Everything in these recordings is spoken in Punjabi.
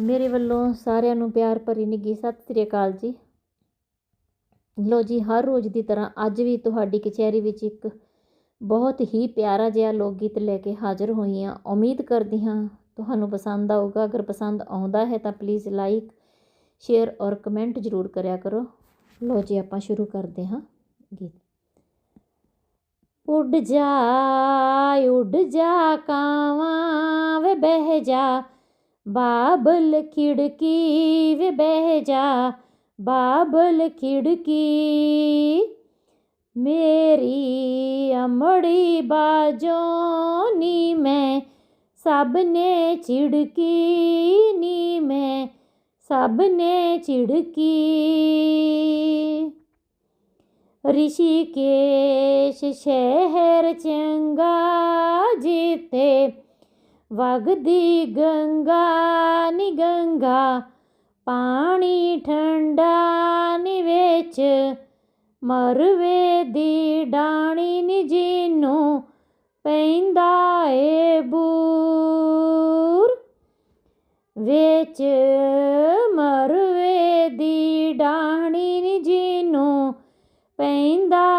ਮੇਰੇ ਵੱਲੋਂ ਸਾਰਿਆਂ ਨੂੰ ਪਿਆਰ ਭਰੀ ਨਿੱਘੀ ਸਤਿ ਸ੍ਰੀ ਅਕਾਲ ਜੀ। ਲੋ ਜੀ, ਹਰ ਰੋਜ਼ ਦੀ ਤਰ੍ਹਾਂ ਅੱਜ ਵੀ ਤੁਹਾਡੀ ਕਚਹਿਰੀ ਵਿੱਚ ਇੱਕ ਬਹੁਤ ਹੀ ਪਿਆਰਾ ਜਿਹਾ ਲੋਕ ਗੀਤ ਲੈ ਕੇ ਹਾਜ਼ਰ ਹੋਈ ਹਾਂ। ਉਮੀਦ ਕਰਦੀ ਹਾਂ ਤੁਹਾਨੂੰ ਪਸੰਦ ਆਊਗਾ। ਅਗਰ ਪਸੰਦ ਆਉਂਦਾ ਹੈ ਤਾਂ ਪਲੀਜ਼ ਲਾਈਕ ਸ਼ੇਅਰ ਔਰ ਕਮੈਂਟ ਜ਼ਰੂਰ ਕਰਿਆ ਕਰੋ। ਲੋ ਜੀ, ਆਪਾਂ ਸ਼ੁਰੂ ਕਰਦੇ ਹਾਂ ਗੀਤ। ਉੱਡ ਜਾ ਉੱਡ ਜਾ, ਕਾਵਾਂ ਵੇ ਬਹਿ ਜਾ। ਬਾਬਲ ਖਿੜਕੀ ਵੇ ਬਹਿ ਜਾ, ਬਾਬਲ ਖਿੜਕੀ। ਮੇਰੀ ਅਮੜੀ ਬਾਜੋ ਨੀ ਮੈਂ ਸਭ ਨੇ ਚਿੜਕੀ ਨੀ ਮੈਂ ਸਭ ਨੇ ਚਿੜਕੀ ਰਿਸ਼ੀਕੇਸ਼ ਸ਼ਹਿਰ ਚੰਗਾ ਜਿੱਤੇ ਵਗਦੀ ਗੰਗਾ ਨੀ ਗੰਗਾ, ਪਾਣੀ ਠੰਡਾ ਨੀ ਵਿੱਚ, ਮਰਵੇ ਦੀ ਡਾਣੀ ਨੀ ਜਿਹਨੂੰ ਪੈਂਦਾ ਏ ਬੂਰ। ਵਿੱਚ ਮਰਵੇ ਦੀ ਡਾਣੀ ਨੀ ਜਿਹਨੂੰ ਪੈਂਦਾ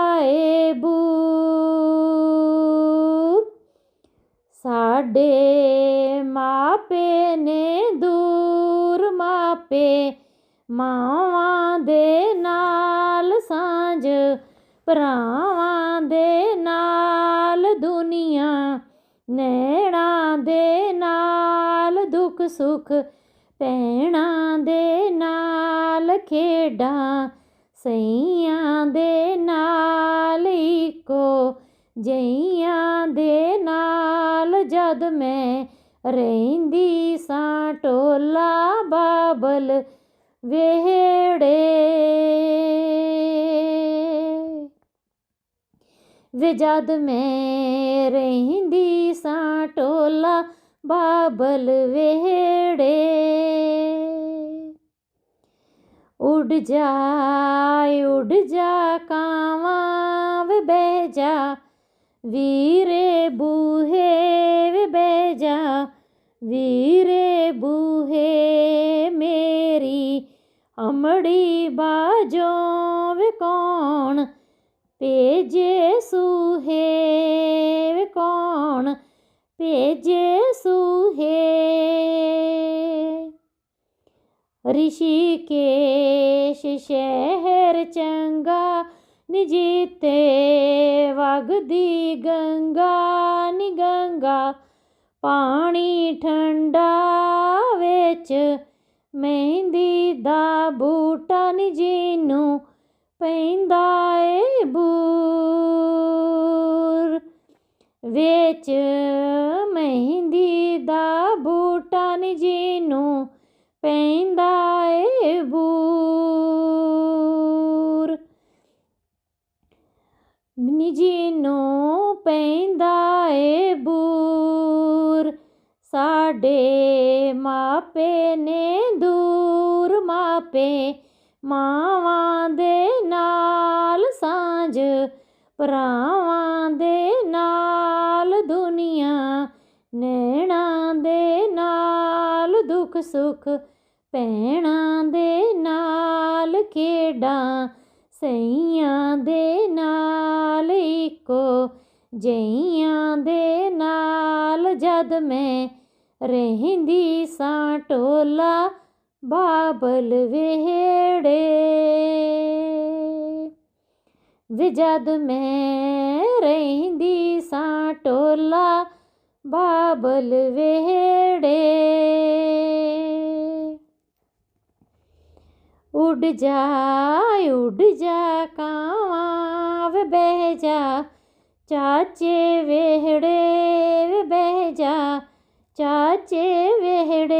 ਸਾਡੇ ਮਾਪੇ ਨੇ ਦੂਰ ਮਾਪੇ ਮਾਵਾਂ ਦੇ ਨਾਲ ਸਾਂਝ, ਭਰਾਵਾਂ ਦੇ ਨਾਲ ਦੁਨੀਆ, ਨੈਣਾ ਦੇ ਨਾਲ ਦੁੱਖ ਸੁੱਖ, ਭੈਣਾਂ ਦੇ ਨਾਲ ਖੇਡਾਂ, ਸਈਆਂ ਦੇ ਨਾਲ ਇੱਕੋ, ਜਈਆਂ ਦੇ ਨਾਲ ਜਦ ਮੈਂ ਰਹਿੰਦੀ ਸਾਂ ਟੋਲਾ ਬਾਬਲ ਵੇੜੇ ਵੇ ਜਦ ਮੈਂ ਰਹਿੰਦੀ ਸਾਂ ਟੋਲਾ ਬਾਬਲ ਵੇੜੇ ਉਡ ਜਾ, ਉੱਡ ਜਾ ਕਾਵਾਂ, ਵੇ ਬਹਿ ਜਾ ਵੀਰੇ ਬੂਹੇ। ਜਾ ਵੀਰੇ ਬੂਹੇ ਮੇਰੀ ਅਮੜੀ ਬਾਜੋਂ ਵੇ ਕੌਣ ਭੇਜੇ ਸੂਹੇ ਵੇ ਕੌਣ ਭੇਜੇ ਸੂਹੇ। ਰਿਸ਼ੀਕੇਸ਼ ਸ਼ਹਿਰ ਚੰਗਾ, ਨਿਜੀਤੇ ਵਗਦੀ ਗੰਗਾ ਨੀ ਗੰਗਾ ਪਾਣੀ ਠੰਡਾ ਵਿੱਚ ਮਹਿੰਦੀ ਦਾ ਬੂਟਾ ਨੀ ਜਿਹਨੂੰ ਪੈਂਦਾ ਏ ਬੂਰ। ਵਿੱਚ ਮਹਿੰਦੀ ਦਾ ਬੂਟਾ ਨੀ ਜਿਹਨੂੰ ਪੈਂਦਾ ਏ ਬੂਰ। ਨੀ ਜਿਹਨੂੰ ਪੈਂਦਾ ਏ ਬੂਰ। ਸਾਡੇ ਮਾਪੇ ਨੇ ਦੂਰ ਮਾਪੇ ਮਾਵਾਂ ਦੇ ਨਾਲ ਸਾਂਝ, ਭਰਾਵਾਂ ਦੇ ਨਾਲ ਦੁਨੀਆ, ਨੈਣਾ ਦੇ ਨਾਲ ਦੁੱਖ ਸੁੱਖ, ਭੈਣਾਂ ਦੇ ਨਾਲ ਖੇਡਾਂ, ਸਈਆਂ ਦੇ ਨਾਲ ਇੱਕੋ ਜਈਆਂ ਦੇ ਨਾਲ ਜਦ ਮੈਂ ਰਹਿੰਦੀ ਸਾਂ ਟੋਲਾ ਬਾਬਲ ਵੇੜੇ ਵੇ ਜਦ ਮੈਂ ਰਹਿੰਦੀ ਸਾਂ ਟੋਲਾ ਬਾਬਲ ਵੇੜੇ ਉੱਡ ਜਾ ਉੱਡ ਜਾ ਕਾਵਾਂ, ਵੇ ਬਹਿ ਜਾ ਚਾਚੇ ਵੇਹੜੇ चाचे वेहड़े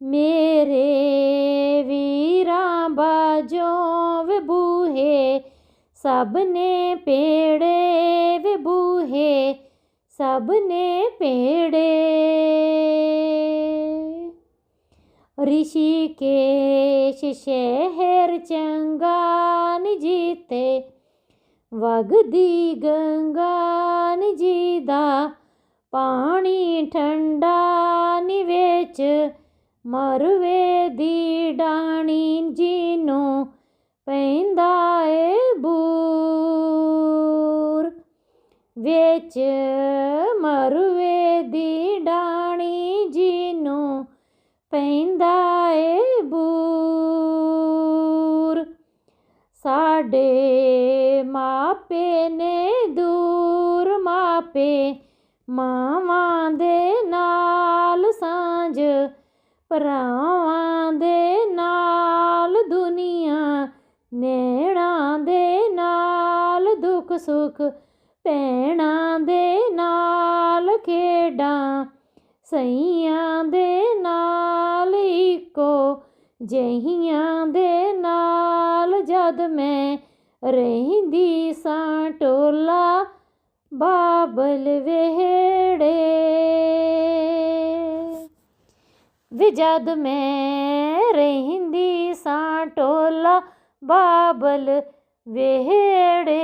मेरे वीरा बाजो विबूहे सबने पेड़े विबूहे सबने पेड़े। ऋषिकेश शहर चंगान जीते वगदी गंगान जीदा। ਪਾਣੀ ਠੰਡਾ ਨੀ ਵਿੱਚ, ਮਰਵੇ ਦੀ ਡਾਣੀ ਜੀਨੋ ਪੈਂਦਾ ਏ ਬੂਰ। ਵਿੱਚ, ਮਰਵੇ ਦੀ ਡਾਣੀ ਜੀਨੋ ਪੈਂਦਾ ਏ ਬੂਰ। ਸਾਡੇ ਮਾਪੇ ਨੇ ਮਾਵਾਂ ਦੇ ਨਾਲ ਸਾਂਝ, ਭਰਾਵਾਂ ਦੇ ਨਾਲ ਦੁਨੀਆ ਨੇੜਾਂ ਦੇ ਨਾਲ ਦੁੱਖ ਸੁੱਖ, ਭੈਣਾਂ ਦੇ ਨਾਲ ਖੇਡਾਂ, ਸਈਆਂ ਦੇ ਨਾਲ ਇੱਕੋ, ਜਹੀਆਂ ਦੇ ਨਾਲ ਜਦ ਮੈਂ ਰਹਿੰਦੀ ਸਾਂ ਟੋਲਾ ਬਾਬਲ ਵੇੜੇ ਵੇ ਜਦ ਮੈਂ ਰਹਿੰਦੀ ਸਾਂ ਟੋਲਾ ਬਾਬਲ ਵੇੜੇ